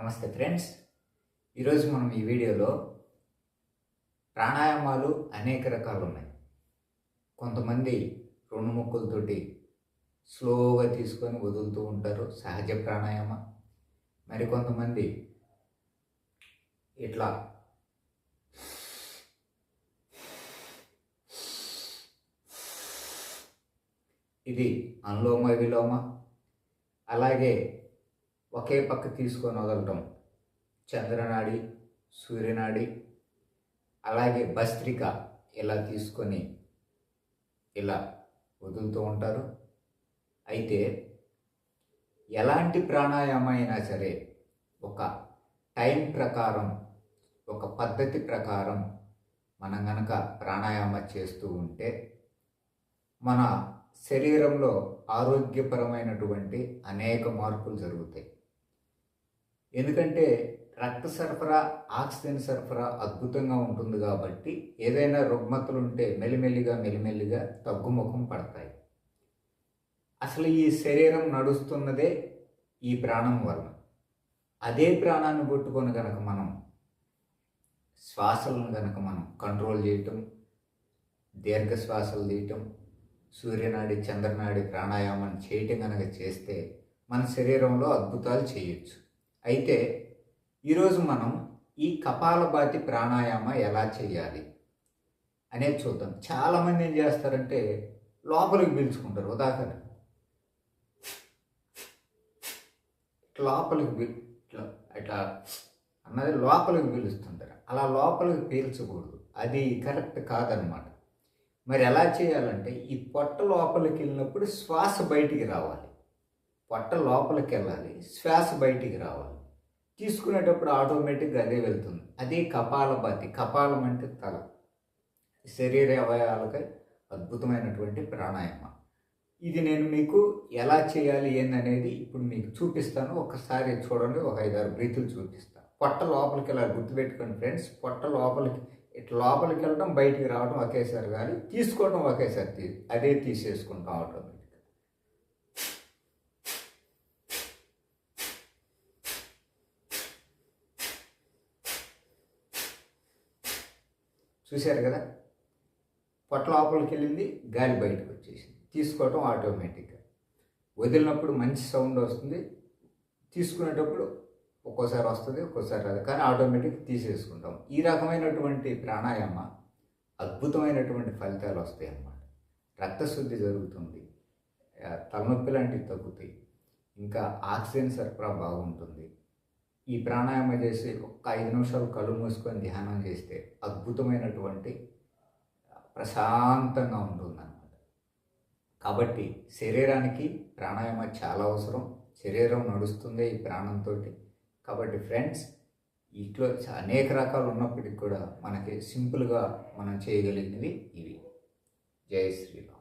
నమస్తే ఫ్రెండ్స్. ఈరోజు మనం ఈ వీడియోలో ప్రాణాయామాలు అనేక రకాలు ఉన్నాయి. కొంతమంది రెండు ముక్కులతోటి స్లోగా తీసుకొని వదులుతూ ఉంటారు సహజ ప్రాణాయామ. మరి కొంతమంది ఇట్లా ఇది అనులోమ విలోమ. అలాగే ఒకే పక్క తీసుకొని వదలటం చంద్రనాడి సూర్యనాడి అలాగే భస్త్రిక ఇలా తీసుకొని ఇలా వదులుతూ ఉంటారు. అయితే ఎలాంటి ప్రాణాయామం అయినా సరే ఒక టైం ప్రకారం ఒక పద్ధతి ప్రకారం మనం గనక ప్రాణాయామ చేస్తూ ఉంటే మన శరీరంలో ఆరోగ్యపరమైనటువంటి అనేక మార్పులు జరుగుతాయి. ఎందుకంటే రక్త సరఫరా ఆక్సిజన్ సరఫరా అద్భుతంగా ఉంటుంది కాబట్టి ఏదైనా రుగ్మతలు ఉంటే మెల్లిమెల్లిగా మెల్లిమెల్లిగా తగ్గుముఖం పడతాయి. అసలు ఈ శరీరం నడుస్తున్నదే ఈ ప్రాణం వలన. అదే ప్రాణాన్ని పట్టుకొని కనుక మనం శ్వాసలను కనుక మనం కంట్రోల్ చేయటం దీర్ఘ శ్వాసలు తీయటం సూర్యనాడి చంద్రనాడి ప్రాణాయామం చేయటం కనుక చేస్తే మన శరీరంలో అద్భుతాలు చేయొచ్చు. అయితే ఈరోజు మనం ఈ కపాలభాతి ప్రాణాయామ ఎలా చేయాలి అనేది చూద్దాం. చాలామంది ఏం చేస్తారంటే లోపలికి పీల్చుకుంటారు. ఉదాహరణ. లోపలికి పీ- ఇట్లా ఇట్లా అన్నది లోపలికి పీలుస్తుంటారు. అలా లోపలికి పీల్చకూడదు. అది కరెక్ట్ కాదనమాట. మరి ఎలా చేయాలంటే ఈ పొట్ట లోపలికి వెళ్ళినప్పుడు శ్వాస బయటికి రావాలి. పొట్ట లోపలికి వెళ్ళాలి శ్వాస బయటికి రావాలి. తీసుకునేటప్పుడు ఆటోమేటిక్గా అదే వెళ్తుంది. అదే కపాలభాతి కపాలం అంటే తల. శరీర అవయవాలకై అద్భుతమైనటువంటి ప్రాణాయామ. ఇది నేను మీకు ఎలా చేయాలి ఏందనేది ఇప్పుడు మీకు చూపిస్తాను. ఒకసారి చూడండి. ఒక ఐదారు బ్రీతులు చూపిస్తాను పొట్ట లోపలికి ఇలా గుర్తుపెట్టుకోండి ఫ్రెండ్స్. పొట్ట లోపలికి ఇట్లా లోపలికి వెళ్ళడం బయటికి రావడం ఒకేసారి కానీ తీసుకోవడం ఒకేసారి తీ అదే తీసేసుకుంటాం ఆటోమేటిక్గా. చూశారు కదా? పొట్ట లోపలికి వెళ్ళింది గాలి బయటకు వచ్చేసింది. తీసుకోవటం ఆటోమేటిక్గా వదిలినప్పుడు మంచి సౌండ్ వస్తుంది. తీసుకునేటప్పుడు ఒక్కోసారి వస్తుంది ఒక్కోసారి రాదు. కానీ ఆటోమేటిక్ తీసేసుకుంటాం. ఈ రకమైనటువంటి ప్రాణాయామ అద్భుతమైనటువంటి ఫలితాలు వస్తాయి అన్నమాట. రక్తశుద్ధి జరుగుతుంది. తలనొప్పి లాంటివి తగ్గుతాయి. ఇంకా ఆక్సిజన్ సరఫరా బాగుంటుంది. ఈ ప్రాణాయామం చేసి ఒక్క ఐదు నిమిషాలు కళ్ళు మూసుకొని ధ్యానం చేస్తే అద్భుతమైనటువంటి ప్రశాంతంగా ఉంటుందన్నమాట. కాబట్టి శరీరానికి ప్రాణాయామ చాలా అవసరం. శరీరం నడుస్తుంది ఈ ప్రాణంతో కాబట్టి ఫ్రెండ్స్ ఇట్లో అనేక రకాలు ఉన్నప్పటికీ కూడా మనకి సింపుల్గా మనం చేయగలిగినవి ఇవి. జై శ్రీరామ్.